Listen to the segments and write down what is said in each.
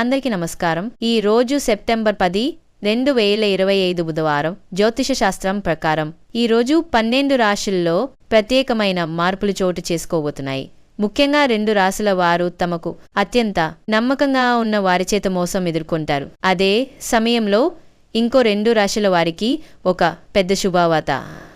అందరికీ నమస్కారం. ఈ రోజు సెప్టెంబర్ పది రెండు వేల ఇరవై ఐదు బుధవారం జ్యోతిష శాస్త్రం ప్రకారం. ఈ రోజు పన్నెండు రాశుల్లో ప్రత్యేకమైన మార్పులు చోటు చేసుకోబోతున్నాయి. ముఖ్యంగా రెండు రాశుల వారు తమకు అత్యంత నమ్మకంగా ఉన్న వారి చేత మోసం ఎదుర్కొంటారు. అదే సమయంలో ఇంకో రెండు రాశుల వారికి ఒక పెద్ద శుభావత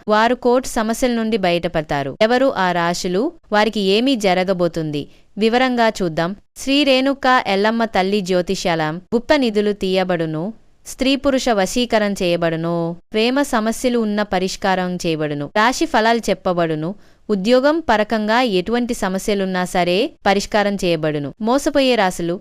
వారు కోర్టు సమస్యల నుండి బయటపడతారు. ఎవరు ఆ రాశులు? వారికి ఏమీ జరగబోతుంది? వివరంగా చూద్దాం. శ్రీ రేణుక ఎల్లమ్మ తల్లి జ్యోతిషాలం గుప్త నిధులు తీయబడును. స్త్రీ పురుష వశీకరం చేయబడును. ప్రేమ సమస్యలు ఉన్న పరిష్కారం చేయబడును. రాశి ఫలాలు చెప్పబడును. ఉద్యోగం పరకంగా ఎటువంటి సమస్యలున్నా సరే పరిష్కారం చేయబడును. మోసపోయే రాశులు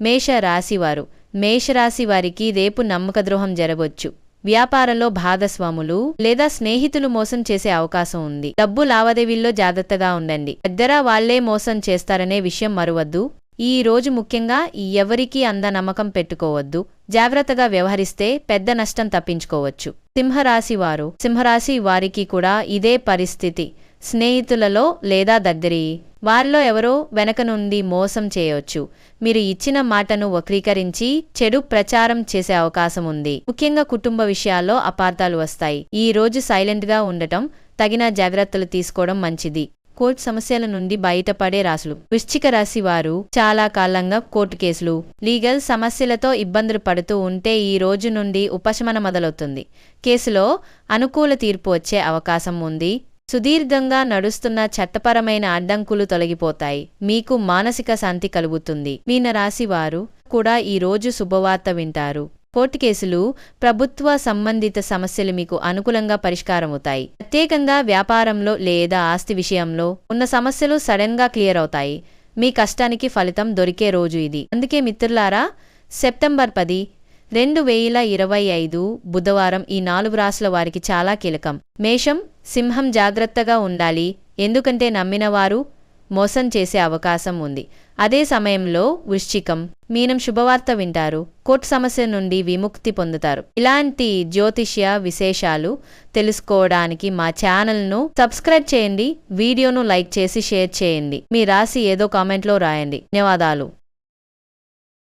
మేష రాశివారు మేషరాశి వారికి రేపు నమ్మక ద్రోహం జరగవచ్చు. వ్యాపారంలో భాగస్వాములు లేదా స్నేహితులు మోసం చేసే అవకాశం ఉంది. డబ్బు లావాదేవీల్లో జాగ్రత్తగా ఉండండి. పెద్దరా వాళ్ళే మోసం చేస్తారనే విషయం మరువద్దు. ఈ రోజు ముఖ్యంగా ఎవరికీ అంద నమ్మకం పెట్టుకోవద్దు. జాగ్రత్తగా వ్యవహరిస్తే పెద్ద నష్టం తప్పించుకోవచ్చు. సింహరాశి వారు సింహరాశి వారికి కూడా ఇదే పరిస్థితి. స్నేహితులలో లేదా దగ్గరి. వారిలో ఎవరో వెనక నుండి మోసం చేయవచ్చు మీరు ఇచ్చిన మాటను వక్రీకరించి చెడు ప్రచారం చేసే అవకాశం ఉంది. ముఖ్యంగా కుటుంబ విషయాల్లో అపార్థాలు వస్తాయి. ఈ రోజు సైలెంట్గా ఉండటం తగిన జాగ్రత్తలు తీసుకోవడం మంచిది. కోర్టు సమస్యల నుండి బయటపడే రాసులు. వృశ్చిక రాశి వారు చాలా కాలంగా కోర్టు కేసులు లీగల్ సమస్యలతో ఇబ్బందులు పడుతూ ఉంటే ఈ రోజు నుండి ఉపశమనం మొదలవుతుంది. కేసులో అనుకూల తీర్పు వచ్చే అవకాశం ఉంది. సుదీర్ఘంగా నడుస్తున్న చట్టపరమైన అడ్డంకులు తొలగిపోతాయి. మీకు మానసిక శాంతి కలుగుతుంది. మీన రాశి వారు కూడా ఈ రోజు శుభవార్త వింటారు. కోర్టు కేసులు ప్రభుత్వ సంబంధిత సమస్యలు మీకు అనుకూలంగా పరిష్కారమవుతాయి. ప్రత్యేకంగా వ్యాపారంలో లేదా ఆస్తి విషయంలో ఉన్న సమస్యలు సడన్గా క్లియర్ అవుతాయి. మీ కష్టానికి ఫలితం దొరికే రోజు ఇది. అందుకే మిత్రులారా సెప్టెంబర్ పది రెండు వేల ఇరవై ఐదు బుధవారం ఈ నాలుగు రాసుల వారికి చాలా కీలకం. మేషం సింహం జాగ్రత్తగా ఉండాలి ఎందుకంటే నమ్మినవారు మోసం చేసే అవకాశం ఉంది. అదే సమయంలో వృశ్చికం మీనం శుభవార్త వింటారు కోర్టు సమస్య నుండి విముక్తి పొందుతారు. ఇలాంటి జ్యోతిష్య విశేషాలు తెలుసుకోవడానికి మా ఛానల్ను సబ్స్క్రైబ్ చేయండి వీడియోను లైక్ చేసి షేర్ చేయండి. మీ రాసి ఏదో కామెంట్లో రాయండి. ధన్యవాదాలు.